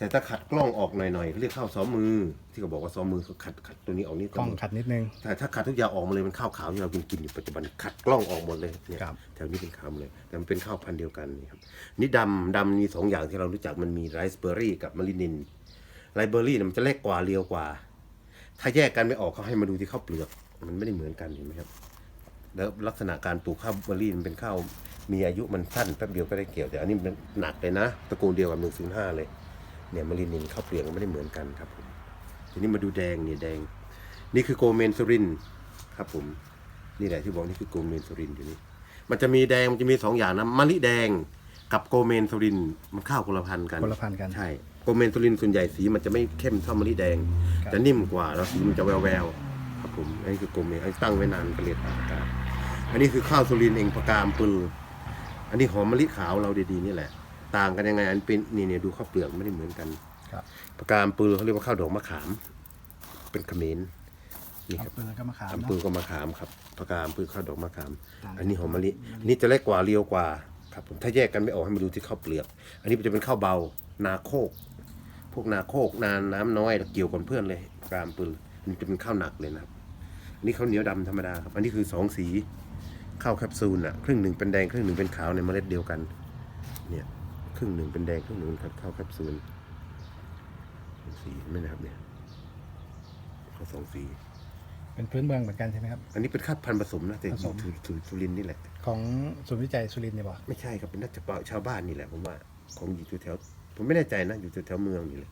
แต่ถ้าขัดกล้องออกหน่อยๆเขาเรียกข้าวซ้อมมือ ที่เขาบอกว่าซ้อมมือเขาขัดขัดตัวนี้ออกนิดกล้องขัดนิดนึงแต่ถ้าขัดทุกอย่างออกมาเลยมันข้าวขาวที่เรากินกินอยู่ปัจจุบันขัดกล้องออกหมดเลยเนี่ยครับ แถวนี้เป็นขาวหมดเลยแต่มันเป็นข้าวพันธุ์เดียวกันนี่ครับนี่ดำดำมีสองอย่างที่เรารู้จักมันมีไรซ์เบอร์รี่กับมะลินินไรซ์เบอร์รี่เนี่ยมันจะเล็กกว่าเรียวกว่า ถ้าแยกกันไม่ออกเขาให้มาดูที่ข้าวเปลือก มันไม่ได้เหมือนกันเห็นไหมครับ แล้วลักษณะการปลูกข้าวเบอร์รี่มันเป็นข้าวมีอายุมันสั้นแป๊บเดียวก็ได้เกี่ยวแต่อันนี้มันหนักเลยนะตระกูลเดียวกับหนึ่งศูนย์ห้าเลย เนี่ยมะลินินข้าวเปลือกมันไม่ได้เหมือนกันครับผมทีนี้มาดูแดงเนี่ยแดง นี่คือโกเมนสุรินทร์ครับผมนี่แหละที่บอกนี่คือโกเมนสุรินทร์อยู่นี่มันจะมีแดงมันจะมีสองอย่างนะมะลิแดงกับโกเมนสุรินทร์มันข้าวคนละพันธุ์กันคนละพันธุ์กัน ใช่โกเมนสุรินทร์ส่วนใหญ่สีมันจะไม่เข้มเท่ามะลิแดงครับจะนิ่มกว่าแล้วสีมันจะแววแววๆครับผมอันนี้คือโกเมนอันนี้ตั้งไว้นานก็เรียกปากกาอันนี้คือข้าวสุรินทร์เองปากกามปืนอันนี้หอมมะลิขาวเราดีๆนี่แหละ ต่างกันยังไง อันเป็นนี่เนี่ยดูข้าวเปลือกไม่ได้เหมือนกันครับปากกามปืนเขาเรียกว่าข้าวดอกมะขาม เป็นเขมรนี่ครับเอาปืนก็มาขามอำเนาะเภอก็มะขามครับปากกาอำเภอข้าวดอกมะขาม ต่างกัน อันนี้หอมมะลิอันนี่จะเล็กกว่าเรียวกว่าครับผมถ้าแยกกันไม่ออกให้มาดูที่ข้าวเปลือก อันนี้จะเป็นข้าวเบา นาโคก พวกนาโคกนาน้ำน้อยเกี่ยวกันเพื่อนเลยปากกาอำเภออันนี้จะเป็นข้าวหนักเลยนะครับอันนี้ข้าวเหนียวดำธรรมดาครับ อันนี้คือสองสีข้าวแคปซูลอะครึ่งหนึ่งเป็นแดงครึ่งหนึ่งเป็นขาวในเมล็ดเดียวกัน เนี่ยค รึ่งหนึ่งเป็นแดงครึ่งหนึ่งเป็นข้าวแคปซูลสองสีเห็นไหมนะครับเนี่ยข้าวสองสี เป็นพื้นเมืองเหมือนกันใช่ไหมครับ อันนี้เป็นข้าวพันธุ์ผสมนะแต่อผสยู่มสุสุสุรินทร์นี่แหละ ของศูนย์วิจัยสุรินทร์เนี่ยบอกไม่ใช่ครับเป็นนักจับชาวบ้านนี่แหละผมว่าของอยู่แถวๆผมไม่แน่ใจนะอยู่แถวๆเมืองนี่เลย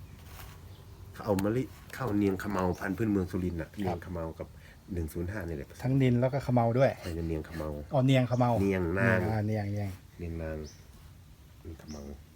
เขาเอามะลิข้าวเนียงขมเมาพันธุ์พื้นเมืองสุรินทร์น่ะเนียงขมเมากับหนึ่งศูนย์ห้านี่แหละทั้งนินแล้วก็ขมเมาด้วยใช่เนียงขมเมาอ๋อเนียงขมเมาเนียงนางอ่เนียงเนียงเนียงนาง Come on.